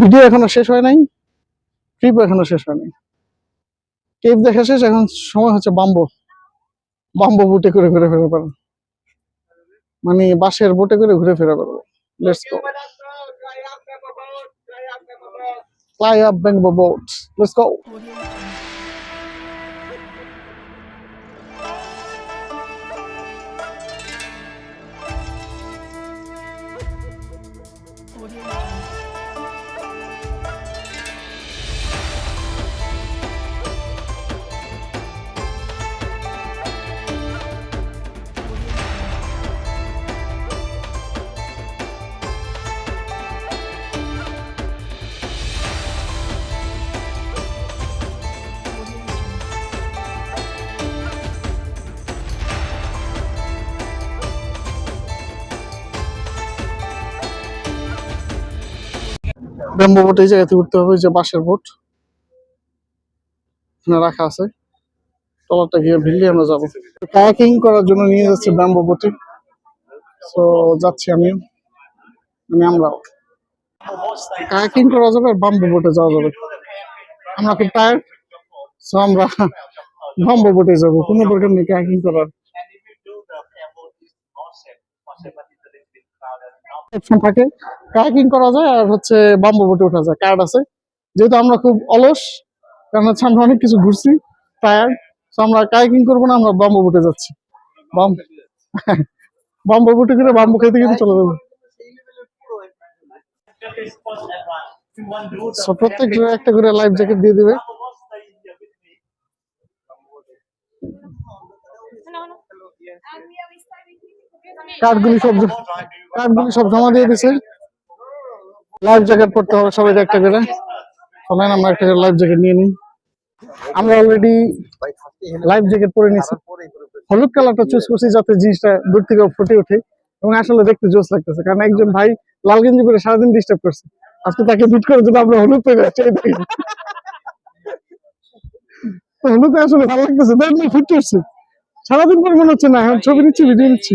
Video এখনও শেষ হয় নাই ট্রিপ এখনও শেষ হয় নাই। ট্রিপ দেখা শেষ, এখন সময় হচ্ছে বাম্বো। বাম্বো বুটে করে ঘুরে ফেরা পারো মানে বাসের বোটে করে ঘুরে ফেরা পারব। Let's go fly up Bangbo boats. Let's go. Bamboo boat এই জায়গাতে উঠতে হবে যে বাঁশের বোট এখানে রাখা আছে। টলারটা গিয়ে ভিড়লে আমরা যাব। কায়াকিং করার জন্য নিয়ে যাচ্ছে ব্যাম্বো বোটে তো যাচ্ছি আমি। মানে আমরাও কায়াকিং করা যাবে আর বাম্বো বোটে যাওয়া যাবে। আমরা খুব টায়ার্ড সো আমরা বাম্বো বোটে যাব। কোনো দরকার নেই কায়াকিং করার। অপশন থাকে কায়াকিং করা যায় আর হচ্ছে বাম্বু বোটে ওঠা যায়। কার্ড আছে। যেহেতু আমরা খুব অলস, কারণ হচ্ছে আমরা অনেক কিছু ঘুরছি টায়ার্ড তো আমরা কায়াকিং করব না, আমরা বাম্বু বোটে যাচ্ছি। বাম বাম্বু বোটে করে বাম্বু খেতে খেতে চলে যাব। প্রত্যেক একটা করে লাইফ জ্যাকেট দিয়ে দিবে। কার্ডগুলি সব কার্ডগুলি সব জমা দিয়ে দিছে লাইফ জ্যাকেট পড়তে হবে, সবাই একটা করে। চলেন আমরা একটা করে লাইফ জ্যাকেট নিয়ে নিই। আমরা অলরেডি লাইফ জ্যাকেট পরে নিছি। হলুদ কালারটা চুজ করছি যাতে জিনিসটা দূর থেকে ফুটে ওঠে এবং আসলে দেখতে জোস লাগতেছে। কারণ একজন ভাই লাল গেঞ্জি পরে সারাদিন ডিস্টার্ব করছে। আজকে তাকে বিট করার জন্য আমরা হলুদ পরে হলুদে আসলে ভালো লাগতেছে, তাই ফিট করছে সারাদিন পর মনে হচ্ছে না ছবি নিচ্ছি ভিডিও নিচ্ছি।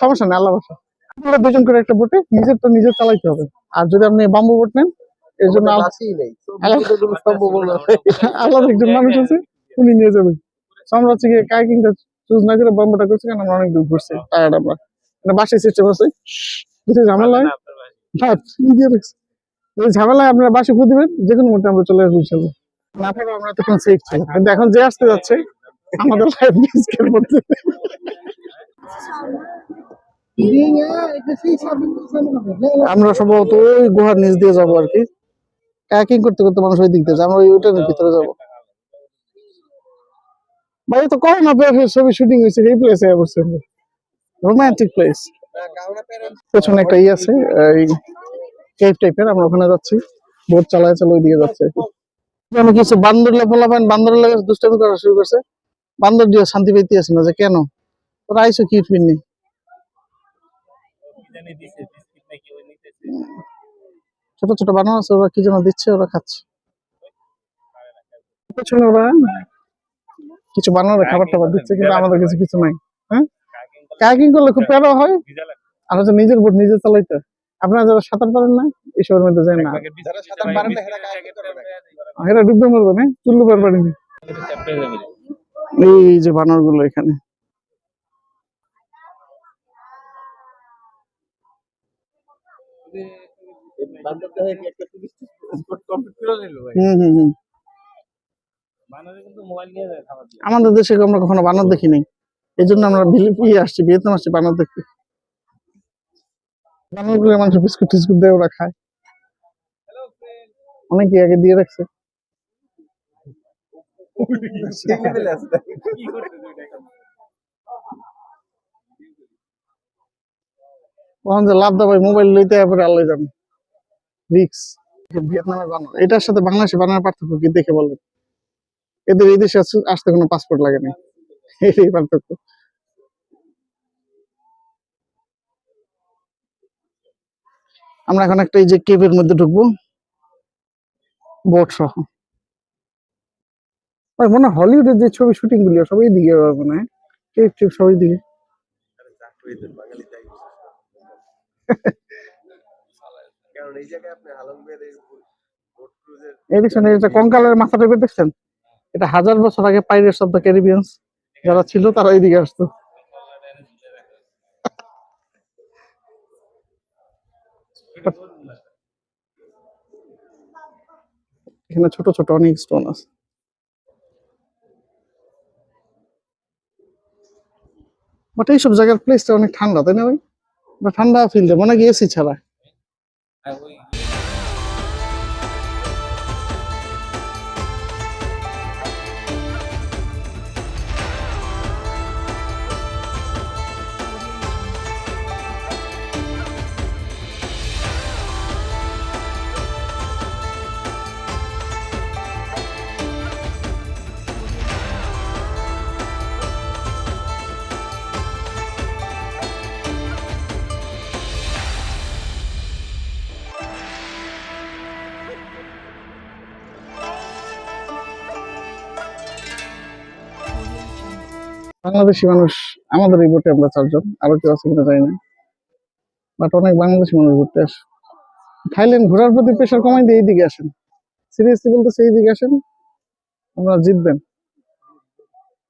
সমস্যা নেই আল্লাহ বাসা আপনারা দুজন করে একটা বোটে নিজের তো নিজে চালাইতে হবে। আর যদি আপনি বাম্বু বোট নেন এর জন্য আল- আলাদা একজন মানুষ আছে উনি নিয়ে যাবেন। আমরা হচ্ছে গিয়ে কাইকিংটা চুজ না করে বাম্বুটা করছি কারণ আমরা অনেক দূর ঘুরছি টায়ার্ড আমরা। মানে বাসায় সিস্টেম আছে। যদি ঝামেলা হয়? না কি দিয়ে রাখছি যদি ঝামেলা হয় আপনারা বাসে ফু দিবেন যে কোনো মুহূর্তে আমরা চলে আসব ইনশাল্লাহ না পারব আমরা তখন সেফ ছিল কিন্তু এখন যে আসতে যাচ্ছে আমাদের লাইফ রিস্কের মধ্যে। আমরা সম্ভবত ওই গুহার নিচ দিয়ে যাব আর কি। কায়াকিং করতে করতে মানুষ ওই দিক দিয়ে আমরা ওইটার ভিতরে যাব। ভাই তো কখন আপনার ছবি শুটিং হয়েছে, এই প্লেসে অবশ্যই রোমান্টিক প্লেস পেছনে একটা ই আছে, এই কেভ টাইপের আমরা ওখানে যাচ্ছি। বোট চালায় চালা ওই দিকে যাচ্ছে আমি কিছু বান্দর লেপলা পান বান্দর লেগে দুষ্টামি করা শুরু করছে। বান্দর দিয়ে শান্তি পেতে আছে না যে কেন? তোরা আইসো কি পিননি ছোট ছোট বানানো আছে ওরা কি যেন দিচ্ছে ওরা খাচ্ছে। পেছনে ওরা। কিছু বানানো খাবার টাবার দিচ্ছে কিন্তু আমাদের কাছে কিছু নাই হ্যাঁ? কায়াকিং করলে খুব প্যারা হয়। আর হচ্ছে নিজের বোট নিজে চালাইতে আপনারা যারা সাঁতার পারেন না এসবের মধ্যে যায় না। এরা ডুববে মরবে না? চুল্লু পারবেন না এই যে বানরগুলো এখানে আমাদের দেশে আমরা কখনো বানর দেখি নাই? এই জন্য আমরা আসছি, ভিয়েতনাম আসছি বানর দেখতে। বানরগুলো মানুষ বিস্কুট টিস্কুট দিয়ে ওরা খায়। অনেকে আগে দিয়ে রাখছে। মোবাইল লইতে এটার সাথে পার্থক্য কি দেখে বলবেন এদের এই দেশে আসতে কোনো পাসপোর্ট লাগে না। এটাই পার্থক্য। আমরা এখন একটা এই যে কেভের মধ্যে ঢুকবো। বোট সহ। ভাই মনে হয় হলিউডের যে ছবি শুটিং গুলি সবাই দিকে মনে হয়। সবাই দিকে এই দেখছেন এই কঙ্কালের মাথা টাইপের দেখছেন? এটা হাজার বছর আগে পাইরেটস অফ দ্য ক্যারিবিয়ান্স যারা ছিল তারা এইদিকে আসতো। এখানে ছোট ছোট অনেক স্টোন আছে। বাট এইসব জায়গার প্লেসটা অনেক ঠান্ডা, তাই না ভাই? ঠান্ডা ফিল দেয় মনে হয় এসি ছাড়া? বাংলাদেশি মানুষ আমাদের এই বোটে আমরা চারজন আরও কেউ আছে কিনা জানি না। বাট অনেক বাংলাদেশি মানুষ ঘুরতে আসে। থাইল্যান্ড ঘোরার প্রতি প্রেশার কমাই দিয়ে এইদিকে আসেন। সিরিয়াসলি বলতেছে এইদিকে আসেন আপনারা জিতবেন।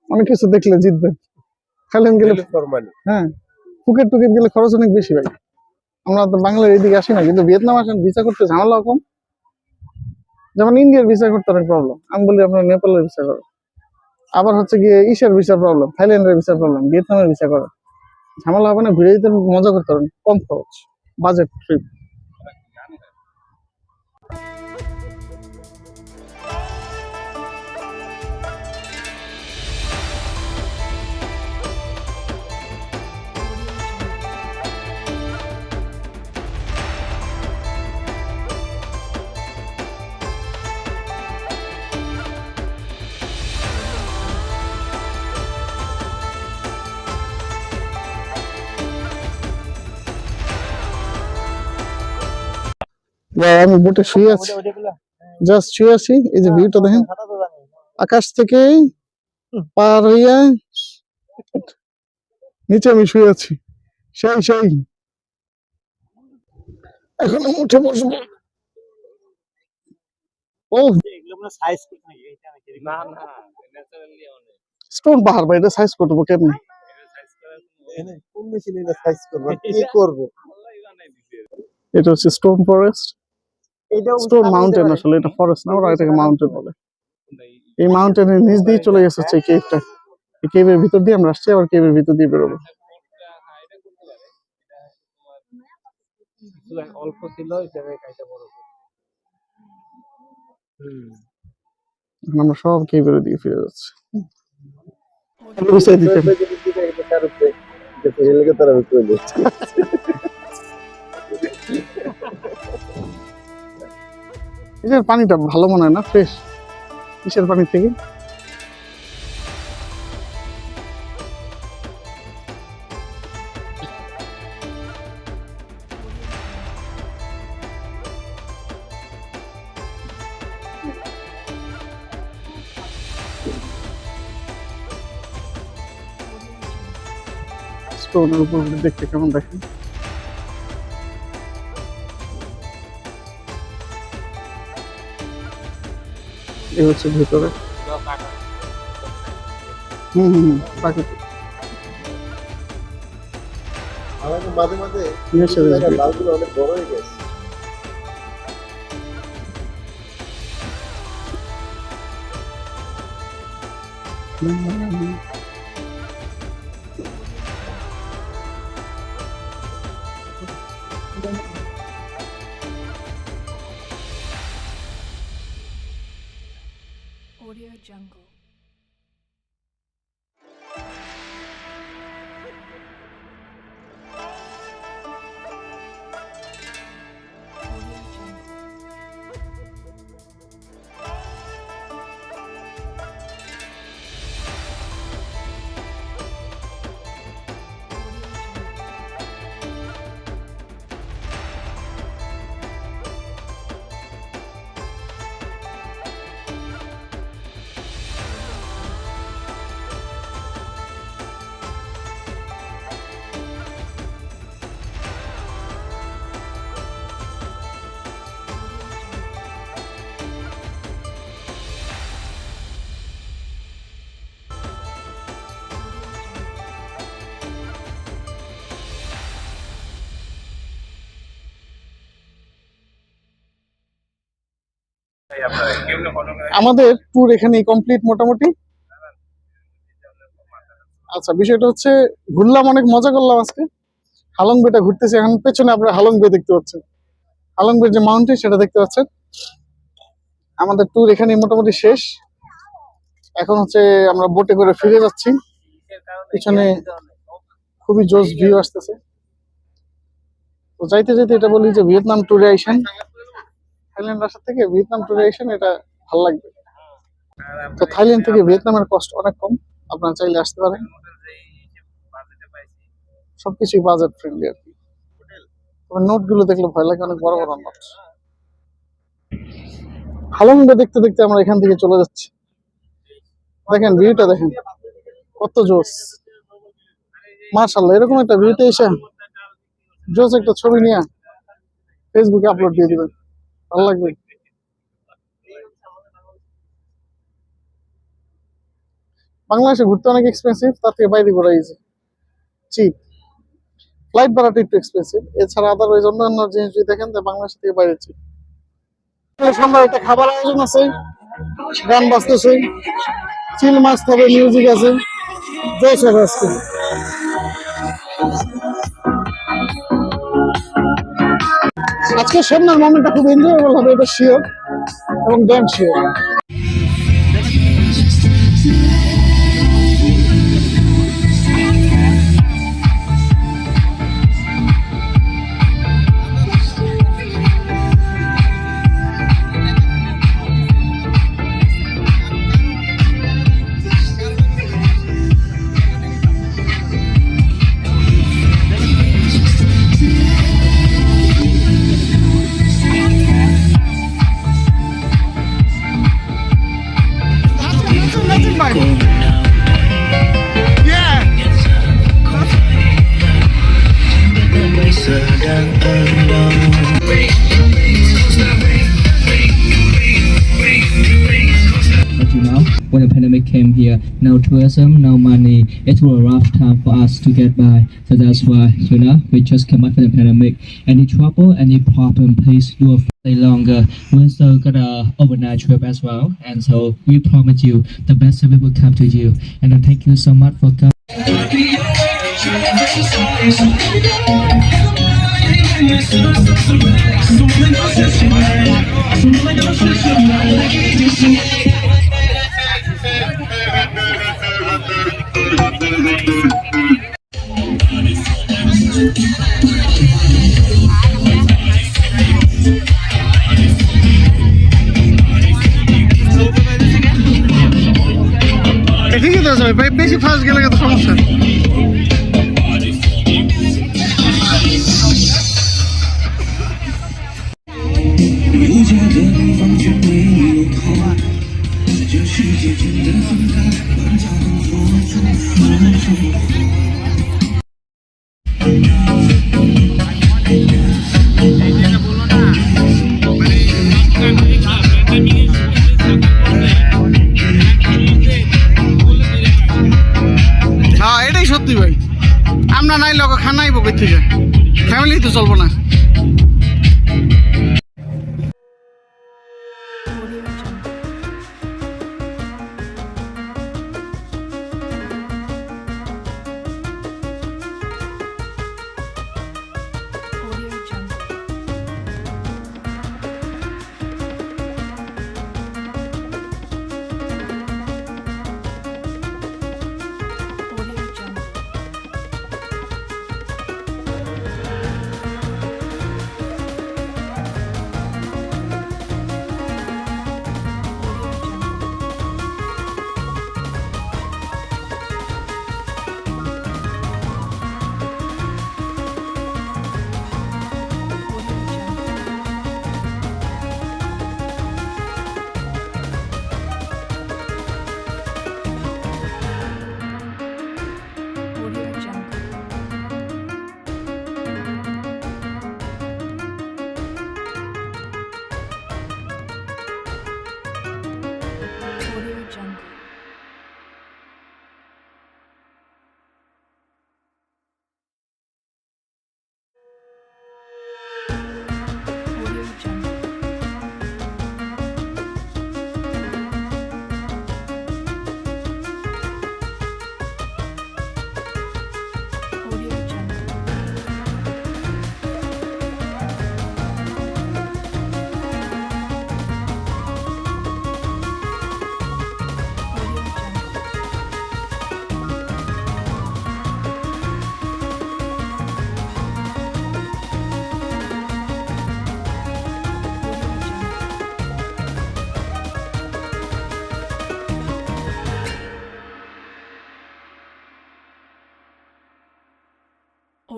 অনেক কিছু দেখলে জিতবেন। থাইল্যান্ড গেলে হ্যাঁ ফুকেট টুকেট গেলে খরচ অনেক বেশি ভাই। আমরা তো বাংলার এইদিকে আসি না কিন্তু ভিয়েতনাম আসেন ভিসা করতে ঝামেলা কম। যেমন ইন্ডিয়ার ভিসা করতে অনেক প্রবলেম আমি বলি আপনার নেপালের ভিসা করেন। আবার হচ্ছে গিয়ে ইসের ভিসার প্রবলেম থাইল্যান্ডের ভিসার প্রবলেম ভিয়েতনামের ভিসা করেন ঝামেলা হবে না, ঘুরে যেতে মজা করতে পারেন কম খরচ বাজেট ট্রিপ আমি বোটে শুয়ে আছি। জাস্ট শুয়ে আছি এই যে ভিউটা দেখেন। আকাশ থেকে পার হইয়া নিচে আমি শুয়ে আছি। সেই সেই। এখন আমি উঠে বসবো। ও। না না ন্যাচারালি অনেক। স্টোন পাহাড় ভাই এটা সাইজ করব কেমনি? এটা কি করব? এটা হচ্ছে স্টোন ফরেস্ট স্টোন মাউন্টেন আসলে এটা ফরেস্ট না ওরা এটাকে মাউন্টেন বলে। এই মাউন্টেনের নিচ দিয়ে চলে গেছে হচ্ছে এই কেভটা এই কেভের ভিতর দিয়ে আমরা আসছি আবার কেভের ভিতর দিয়ে বেরোবো। অল্প ছিল এটা কাইটা বড় হুম। এখন আমরা সব কেভের দিকে। ফিরে যাচ্ছি দিতে এটার পানিটা ভালো মনে হয় না ফ্রেশ কিসের পানি থেকে? স্টোনের উপর দেখতে কেমন দেখেন? এই হচ্ছে ভেতরে। হুম হুম হুম, আমাদের মাঝে মাঝে লালগুলো অনেক বড় হয়ে গেছে। আমাদের ট্যুর এখানে কমপ্লিট মোটামুটি। আচ্ছা বিষয়টা হচ্ছে, ঘুরলাম, অনেক মজা করলাম আজকে। হালং বেটা ঘুরতেছি, এখন পেছনে আপনারা হালং বে দেখতে পাচ্ছেন। হালং বের যে মাউন্টেন সেটা দেখতে পাচ্ছেন। আমাদের ট্যুর এখানে মোটামুটি শেষ। এখন হচ্ছে, আমরা বোটে করে ফিরে যাচ্ছি। পিছনে খুবই জোস ভিউ আসতেছে। তো যাইতে যাইতে এটা বলি যে ভিয়েতনাম ট্যুরে আইসেন। থাইল্যান্ড রাস্তা থেকে ভিয়েতনাম ট্যুরে আইসেন এটা ভালো লাগবে। তো থাইল্যান্ড থেকে ভিয়েতনামের কষ্ট অনেক কম আপনারা চাইলে আসতে পারেন। সবকিছুই বাজেট ফ্রেন্ডলি আর কি। তবে নোটগুলো দেখলে ভয় লাগে অনেক বড় বড় নোট হালংটা দেখতে দেখতে আমরা এখান থেকে চলে যাচ্ছি। দেখেন ভিউটা দেখেন কত জোস। মার্শাল্লাহ এরকম একটা ভিউতে এসে জোস একটা ছবি নিয়ে ফেসবুকে আপলোড দিয়ে দিবেন। ভালো লাগবে। বাংলাদেশে ঘুরতে অনেক এক্সপেন্সিভ তার থেকে বাইরে ঘোরা ইজি চিপ ফ্লাইট ভাড়াটা একটু এক্সপেন্সিভ এছাড়া আদারওয়াইজ অন্যান্য জিনিস যদি দেখেন বাংলাদেশ থেকে বাইরে চিপ সন্ধ্যায় একটা খাবার আয়োজন আছে, গান বাজতেছে। চিল মাছ হবে মিউজিক আছে। হবে আজকে আজকে সন্ধ্যার মোমেন্টটা খুব এনজয়েবল হবে এটা শিওর এবং damn sure But you know, when the pandemic came here, no tourism, no money. It was a rough time for us to get by. So that's why, you know, we just came out from the pandemic. Any trouble, any problem, please do a longer. We also got a overnight trip as well, and so we promise you the best service will come to you. And uh, thank you so much for coming. আমরা নাই লোক খানাই বকে থেকে? Family তো চলবো না।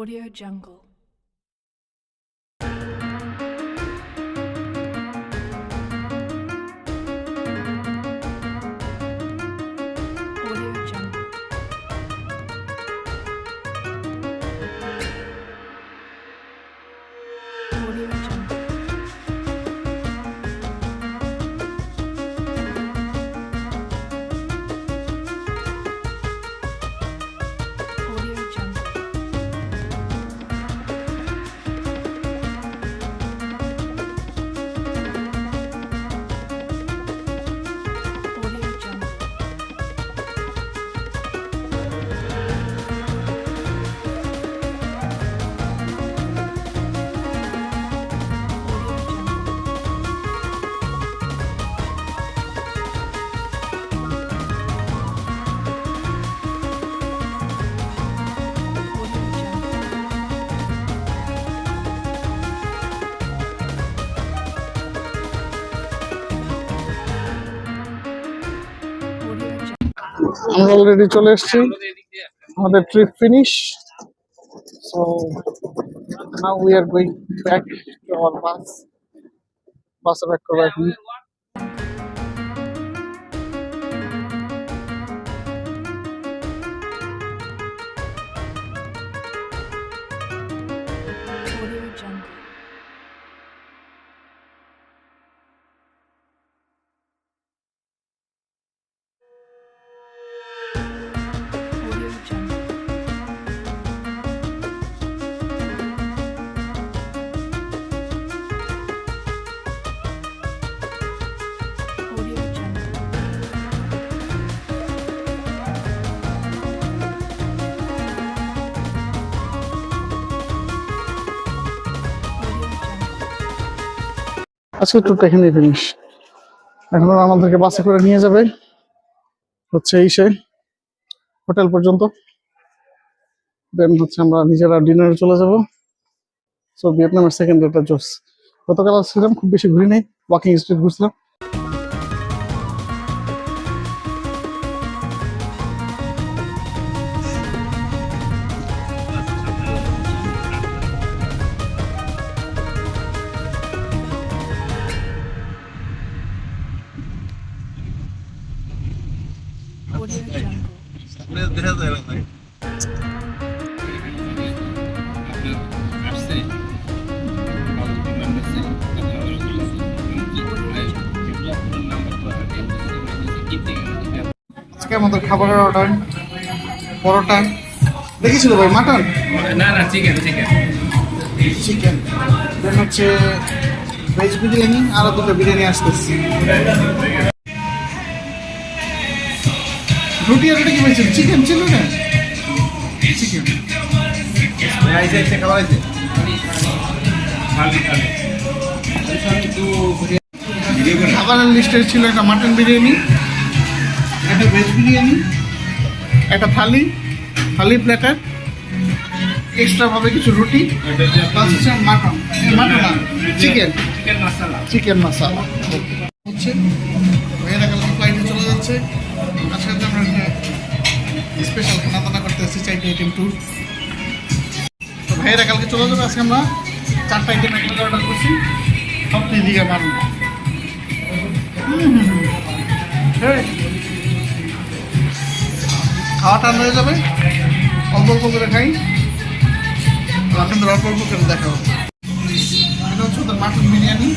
Audio Jungle. আমরা already চলে এসেছি আমাদের trip finish so now we are going back to our bus বাসে ব্যাক করব এখন আজকে ট্যুরটা এখানে ফিনিশ এখন আমাদেরকে বাসে করে নিয়ে যাবে হচ্ছে এই সে হোটেল পর্যন্ত। দেন হচ্ছে আমরা নিজেরা ডিনারে চলে যাব। সো ভিয়েতনামের সেকেন্ড ডেটা জোস গতকাল আসছিলাম, খুব বেশি ঘুরি নেই ওয়াকিং স্ট্রিট ঘুরছিলাম। Jungle. আজকে আমাদের খাবারের অর্ডার পরোটা। দেখেছিল ভাই মাটন? না না চিকেন চিকেন চিকেন দেন হচ্ছে ভেজ বিরিয়ানি আর দুটো বিরিয়ানি আসতেছে। রুটি আর কি বলছেন চিকেন ছিল না? চিকেন খাবারের লিস্টে ছিল একটা মাটন বিরিয়ানি একটা ভেজ বিরিয়ানি একটা থালি থালি প্লেটার এক্সট্রা ভাবে কিছু রুটি মাটন মাটন চিকেন চিকেন মশলা চিকেন মশলা হচ্ছে মেয়েরা কালকে ফ্লাইটে চলে যাচ্ছে। স্পেশাল খানা দানা করতে এসেছি চারটে আইটেম ট্যুর তো ভাইয়েরা, কালকে চলে যাবে আজকে আমরা। চারটা আইটেম একটা অর্ডার করছি। সব দিকে মারুন খাওয়া ঠান্ডা হয়ে যাবে। অল্প অল্প করে খাই। আপনাদের অল্প অল্প করে দেখা হবে এটা হচ্ছে ওদের mutton biryani.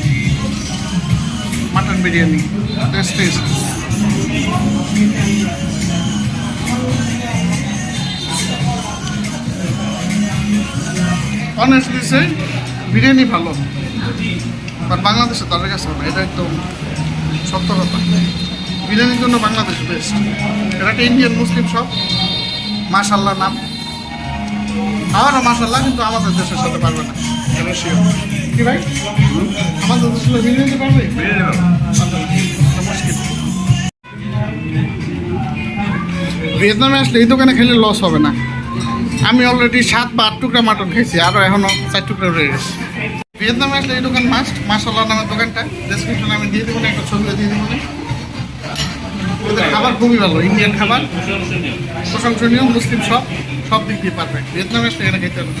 Mutton biryani. Taste taste honestly সে বিরিয়ানি ভালো। বাট বাংলাদেশে তাদের কাছে হবে এটা একদম সত্য কথা। বিরিয়ানির জন্য বাংলাদেশ বেস্ট এটা একটা ইন্ডিয়ান মুসলিম শপ মাশাল্লাহ নাম। আমারও মাশাল্লাহ কিন্তু আমাদের দেশের সাথে পারবে না। কি ভাই? আমাদের দেশের বিরিয়ানি পারবে? মুশকিল। ভিয়েতনামে আসলে এই দোকানে খেলে লস হবে না। আমি অলরেডি সাত বা আট টুকরা মাটন খেয়েছি আরও এখনও চার টুকরা রয়ে গেছে। ভিয়েতনামে আসলে এই দোকান মাস্ট মাসাল্লাহ নামের দোকানটা। ডেসক্রিপশনে আমি দিয়ে দেবো না একটা ছবি দিয়ে দেবো না। ওদের খাবার খুবই ভালো ইন্ডিয়ান খাবার। প্রশংসনীয় মুসলিম সব সব দিক দিয়ে পারফেক্ট ভিয়েতনামে আসলে এখানে খেতে হবে।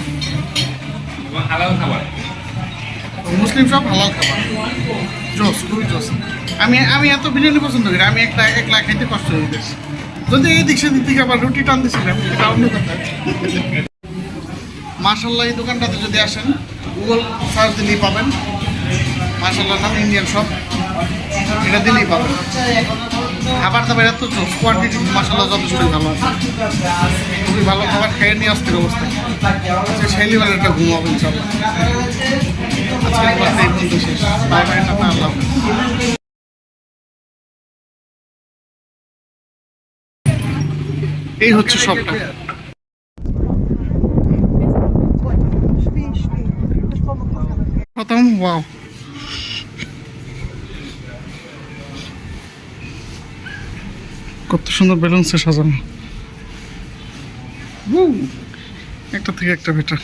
এবং হালাল খাবার। মুসলিম সব হালাল খাবার। জোস খুবই জোস। আমি আমি এত বিরিয়ানি পছন্দ করি আমি একটা একলা খাইতে কষ্ট হয়ে গেছে যদি এই দিক সেদিক থেকে আবার রুটি টান দিছিলাম, এটা অন্য কথা। মার্শাল্লাহ এই দোকানটাতে যদি আসেন গুগল সার্চ দিলেই পাবেন। মার্শাল্লাহ নাম ইন্ডিয়ান শপ এটা দিলেই পাবেন। খাবার দাবার এত কোয়ান্টিটি মার্শাল্লাহ যথেষ্টই ভালো খুবই ভালো খাবার, খেয়ে নিয়ে অস্থির অবস্থায় শেলিবার একটা ঘুমাবো ইনশাল্লাহ আজকের শেষ। বাই আল্লাহ এই হচ্ছে সবটা। প্রথম ওয়াও কত সুন্দর বেলুনসে সাজানো। একটা থেকে একটা বেটার